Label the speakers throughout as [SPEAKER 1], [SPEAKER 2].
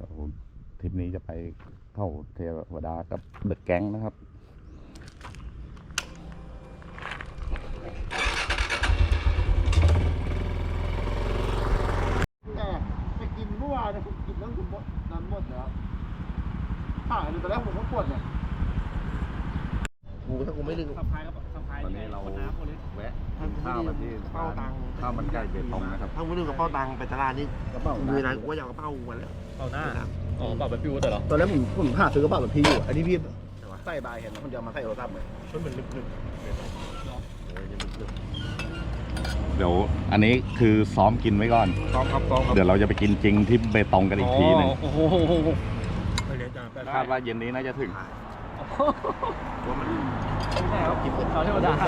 [SPEAKER 1] ดี๋ยวทริปนี้จะไปเข้าเทวดากับเดอะแก๊งนะครับ
[SPEAKER 2] แต่ไปกินเมื่อวานเนี่ยผมกินแล้วผมหมดนั้นหมดแล้วผ่านเลยตอนแรกผมก็ปวดเนี่ยกูถ้ากูไม่ลืม
[SPEAKER 3] สะพายกระเป๋าสะพาย
[SPEAKER 1] วันนี้เรา
[SPEAKER 3] คนน้ำคนนี้
[SPEAKER 1] แวะกินข้าวกันที่
[SPEAKER 2] เป้าตังค์
[SPEAKER 1] ข้าวมันไก่เบตงนะครับ
[SPEAKER 2] ถ้าไม่ลืมกระเป๋าตังค์ไปตลาดนี่
[SPEAKER 1] กระเป๋า
[SPEAKER 2] ดูนะกูก็อยากกระเป๋ากูมาแล้ว
[SPEAKER 3] เอาหน้า อ๋อเปล่าแบบพี่วุฒิเหรอ
[SPEAKER 2] ตอนแรกผมผมหาซื้อกระเป๋าแบบพี่อยู่ อันนี้พี่ใส่ใบเห็นคนเดียวมาใส่โทรศัพท์เลยช่วยมันลึก
[SPEAKER 1] เดี๋ยวอันนี้คือซ้อมกินไว้ก่อน
[SPEAKER 2] ๆซ้อมครับซ้อมครับ
[SPEAKER 1] เดี๋ยวเราจะไปกินจริงที่เบตงกันอีกทีหนึง
[SPEAKER 3] โอ้โห
[SPEAKER 2] ไปเรียนจ้า
[SPEAKER 1] คาดว่าเย็นนี้น่าจะถึง
[SPEAKER 2] ว่ามัน
[SPEAKER 3] ไม่ใช่ครับเขาเทวดา
[SPEAKER 1] ค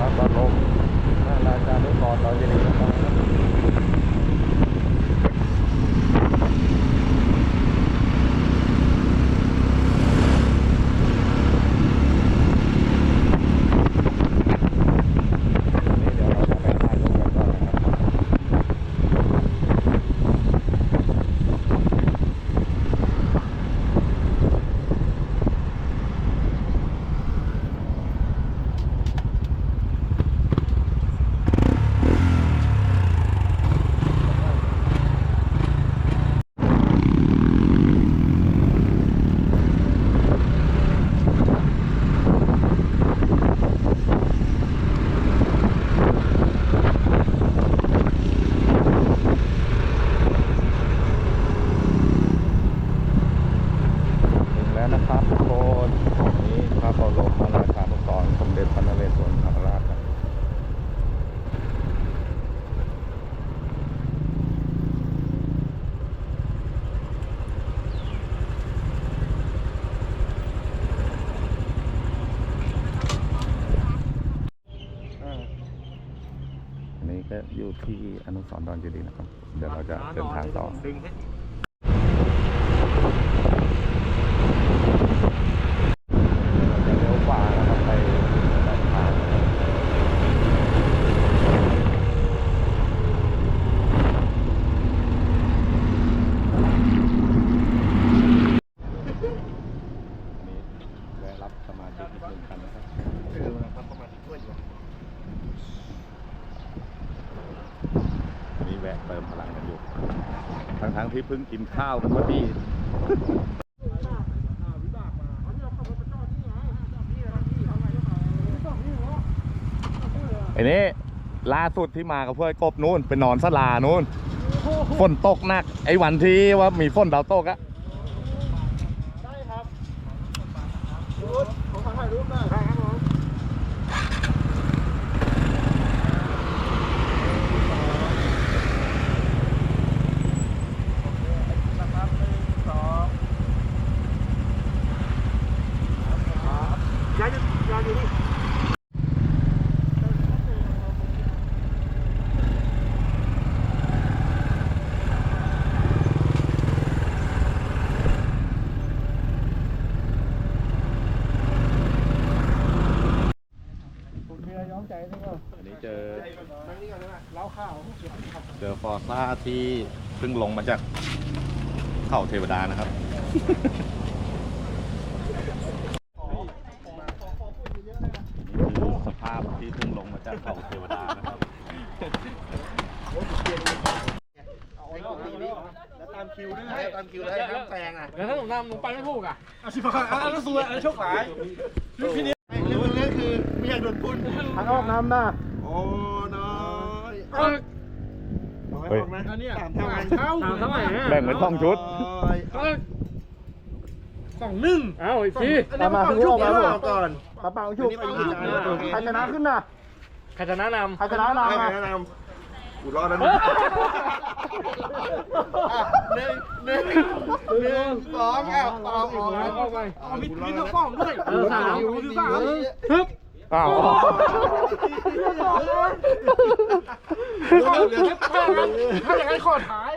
[SPEAKER 1] รับตอนลงหน้าราชานุสรณ์เราจะได้ฟังครับนี่เดี๋ยวเราจะไปถ่ายรูปกันก่อนนะครับ ถึงแล้วนะครับทุกคนนี่พระบรมราชานุสรณ์สมเด็จพระนเรศวรมหาราชครับอันนี้ก็อยู่ ที่อนุสรณ์ดอนเจดีย์นะครับ เดี๋ยวเราจะเดินทางต่อ
[SPEAKER 2] ดึงให้
[SPEAKER 1] จะเลี้ยวขวานะครับไปด้านทางอันนี้แวะรับสมาชิกอีกหนึ่งคันนะครับ
[SPEAKER 2] เออมันประมาณที่ถ้วยอยู่
[SPEAKER 1] อันนี้แวะเติมพลังกันอยู่ ทั้งที่เพิ่งกินข้าวกันพอดีไอ้นี่ล่าสุดที่มากับเพื่อนกบนู้นไปนอนสลานู้นฝนตกหนัก ไอ้วันที่ว่ามีฝนดาวตกอะ
[SPEAKER 2] ได้ครับผมถ่ายรูปหน่อยได้ครับผมนะครับหนึ่งสองครับย้าย อันนี้
[SPEAKER 1] เจอ
[SPEAKER 2] เล้าข้าว
[SPEAKER 1] เจอฟอร์ซ่าที่เพิ่งลงมาจากเขาเทวดานะครับ นี่คือสภาพที่เพิ่งลงมาจากเขาเทวดานะครับ
[SPEAKER 2] แล้วตามคิวด้วยตามคิวแล้วน้ำแซงอะ
[SPEAKER 3] แล้วถ้าหนูนำหนู ไปไม่ถูกอะ
[SPEAKER 2] อาชีพอะไรอะแล้วสวยอันโชคขายพี่นี้เรื่องนี้คือไม่อยากโดนปุ่นทางออกน้ำนะโอ้น้อย
[SPEAKER 3] เอ้ย
[SPEAKER 2] น้อย
[SPEAKER 1] เฮ้ย
[SPEAKER 2] ออกนะ
[SPEAKER 3] อันเนี้ย
[SPEAKER 2] สามเท่ากันเท่า
[SPEAKER 3] สามเท่าไหร่อะ
[SPEAKER 1] แบ่งเป็นสองชุด
[SPEAKER 3] เอ้ยสองหนึ่งเอ้าอีกที
[SPEAKER 2] ปลามาคือออกมาก่อนปลาเปล่าชุบใครชนะขึ้นน่ะ
[SPEAKER 3] ใครชนะนำ
[SPEAKER 2] ใครชนะนำใครชนะนำ กูรอดแล้ว
[SPEAKER 3] เฮ้ย
[SPEAKER 2] หนึ่งหนึ่งหนึ่งสองอะออกออก
[SPEAKER 3] ออกไป
[SPEAKER 2] มีมีตัวฟ้องด้วย
[SPEAKER 3] เออสาม
[SPEAKER 2] อยู่สาม
[SPEAKER 3] ฮึบ
[SPEAKER 1] อ้าว
[SPEAKER 3] เหลือแค่ถ้าอย่างนั้นขอท้าย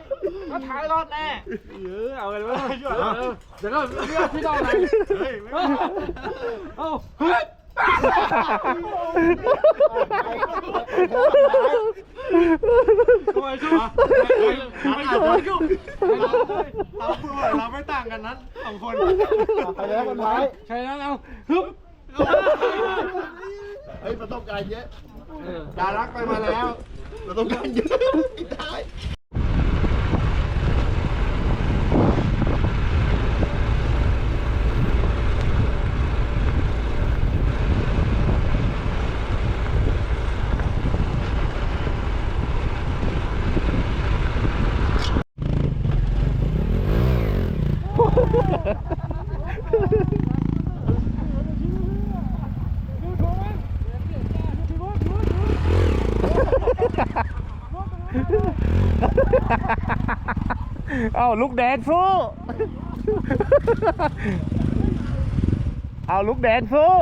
[SPEAKER 3] ก็ท้ายรอดแน่
[SPEAKER 2] เออเอากันวะ
[SPEAKER 3] เดี๋ยวก็เลือกที่นอนไหน
[SPEAKER 2] เฮ้ยไม่
[SPEAKER 3] เอาเฮ้ย ทำไมชุบทำไมชุบทำไมชุบ
[SPEAKER 2] เราพูดว่าเราไม่ต่างกันนั้นสองคน
[SPEAKER 4] ไปแล้วคนท้าย
[SPEAKER 3] ใช่แล้วเอาฮึบ
[SPEAKER 4] เฮ้ยประสบการณ์เยอะ
[SPEAKER 2] ดารักไปมาแล้ว
[SPEAKER 4] ประสบการณ์เยอะไอ้ท้าย
[SPEAKER 1] เอาลูกแดนสู้ เอาลูกแดนสู้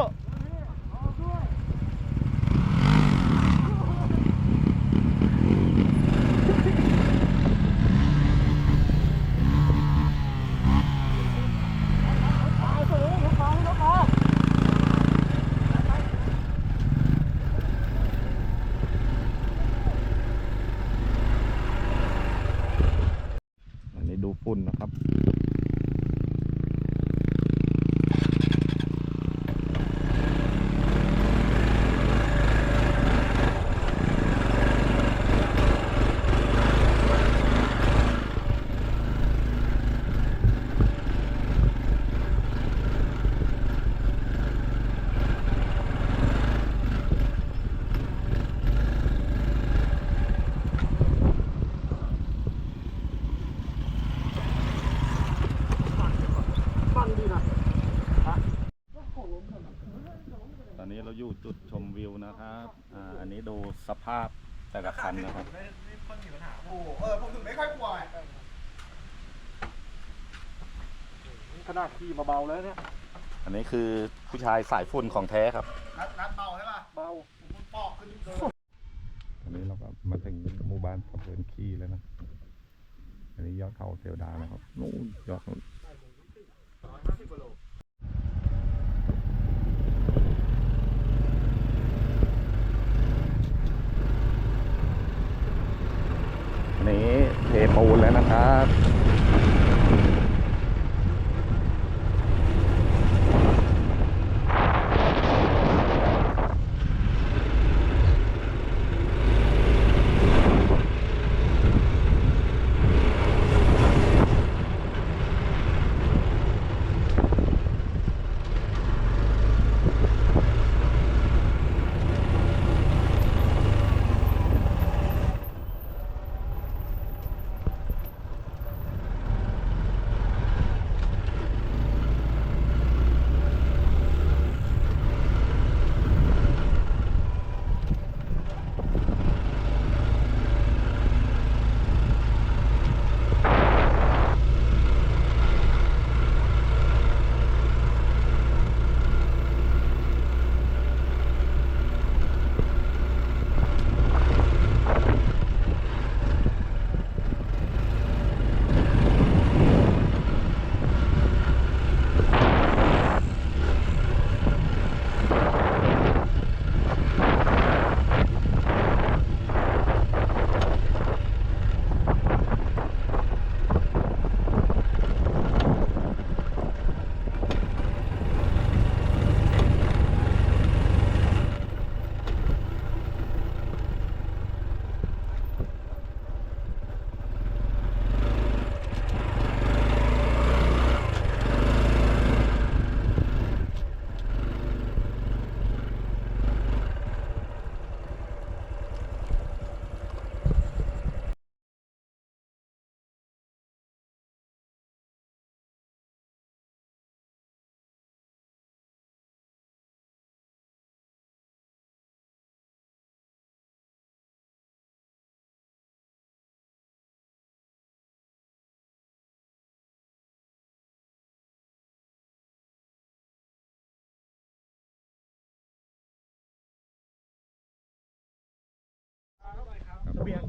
[SPEAKER 1] อันนี้ดูฝุ่นนะครับ ต อนนี้เราอยู่จุดชมวิวนะครับอ่าอันนี้ดูสภาพแต่ละคันนะครับ
[SPEAKER 4] โอ้เออผมถึงไม่ค่อยกลัว
[SPEAKER 3] ขนาดขี่มาเบาแล้วเนี่ย
[SPEAKER 1] อันนี้คือผู้ชายสายฝุ่นของแท้ครับ
[SPEAKER 4] นัดนัดเบาใช่ป่ะ
[SPEAKER 3] เบา
[SPEAKER 4] ผมปอกขึ้นเลย
[SPEAKER 1] อันนี้เราก็มาถึงหมู่บ้านสะเพินขี้แล้วนะ อันนี้ยอดเขาเทวดานะครับนู่นยอดนู่น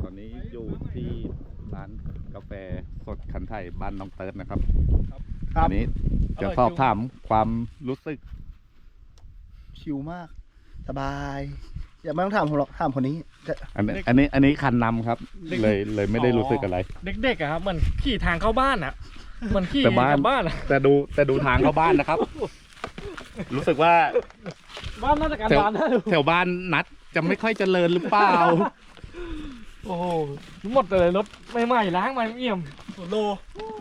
[SPEAKER 1] ตอนนี้อยู่ที่ร้านกาแฟสดคันไทยบ้านน้องเติร์ดนะครับ
[SPEAKER 2] ครับ
[SPEAKER 1] อันนี้จะสอบถามความรู้สึก
[SPEAKER 2] ชิลมาก สบาย อย่าไม่ต้องถามผมหรอกถามคนนี้จะ
[SPEAKER 1] อันนี้อันนี้อันนี้คันนำครับ เลยเลยไม่ได้รู้สึกอะไร
[SPEAKER 3] เด็กๆอะครับเหมือนขี่ทางเข้าบ้านอะเหมือนขี่
[SPEAKER 1] แต่บ้าน
[SPEAKER 3] กลับบ้านอะ
[SPEAKER 1] แต่ดูแต่ดูทางเข้าบ้านนะครับ รู้สึกว่า
[SPEAKER 3] บ้านน่าจะการ
[SPEAKER 1] แถว
[SPEAKER 3] บ้านนะดู
[SPEAKER 1] แถวบ้านนัดจะไม่ค่อยเจริญหรือเปล่า
[SPEAKER 3] โอ้โหหมดเลยรถใหม่ๆล้างใหม่เอี่ยมโล
[SPEAKER 2] โ